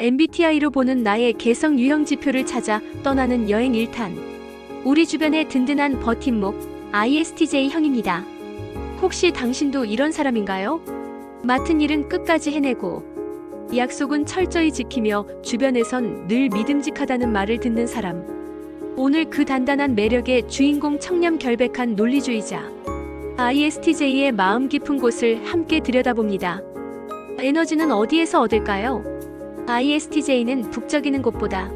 MBTI로 보는 나의 개성 유형 지표를 찾아 떠나는 여행 1탄. 우리 주변의 든든한 버팀목 ISTJ형입니다. 혹시 당신도 이런 사람인가요? 맡은 일은 끝까지 해내고 약속은 철저히 지키며 주변에선 늘 믿음직하다는 말을 듣는 사람. 오늘 그 단단한 매력의 주인공 청렴 결백한 논리주의자. ISTJ의 마음 깊은 곳을 함께 들여다봅니다. 에너지는 어디에서 얻을까요? ISTJ는 북적이는 곳보다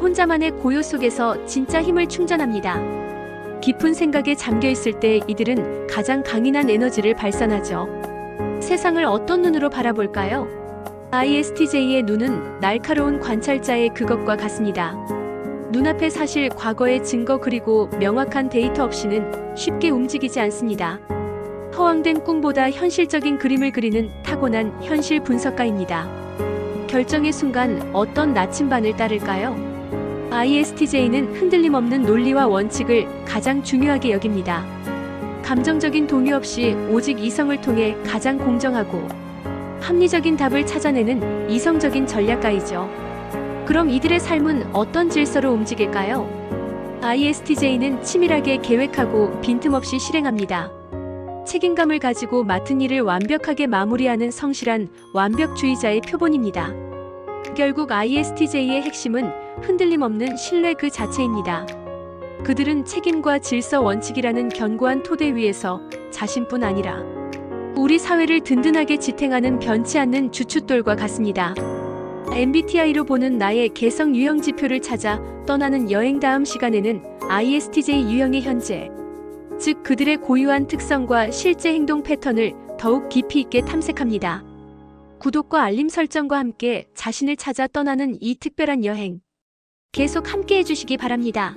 혼자만의 고요 속에서 진짜 힘을 충전합니다. 깊은 생각에 잠겨 있을 때 이들은 가장 강인한 에너지를 발산하죠. 세상을 어떤 눈으로 바라볼까요? ISTJ의 눈은 날카로운 관찰자의 그것과 같습니다. 눈앞의 사실, 과거의 증거 그리고 명확한 데이터 없이는 쉽게 움직이지 않습니다. 허황된 꿈보다 현실적인 그림을 그리는 타고난 현실 분석가입니다. 결정의 순간 어떤 나침반을 따를까요? ISTJ는 흔들림 없는 논리와 원칙을 가장 중요하게 여깁니다. 감정적인 동요 없이 오직 이성을 통해 가장 공정하고 합리적인 답을 찾아내는 이성적인 전략가이죠. 그럼 이들의 삶은 어떤 질서로 움직일까요? ISTJ는 치밀하게 계획하고 빈틈없이 실행합니다. 책임감을 가지고 맡은 일을 완벽하게 마무리하는 성실한 완벽주의자의 표본입니다. 결국 ISTJ의 핵심은 흔들림 없는 신뢰 그 자체입니다. 그들은 책임과 질서 원칙이라는 견고한 토대 위에서 자신뿐 아니라 우리 사회를 든든하게 지탱하는 변치 않는 주춧돌과 같습니다. MBTI로 보는 나의 개성 유형 지표를 찾아 떠나는 여행 다음 시간에는 ISTJ 유형의 현재, 즉 그들의 고유한 특성과 실제 행동 패턴을 더욱 깊이 있게 탐색합니다. 구독과 알림 설정과 함께 자신을 찾아 떠나는 이 특별한 여행. 계속 함께 해주시기 바랍니다.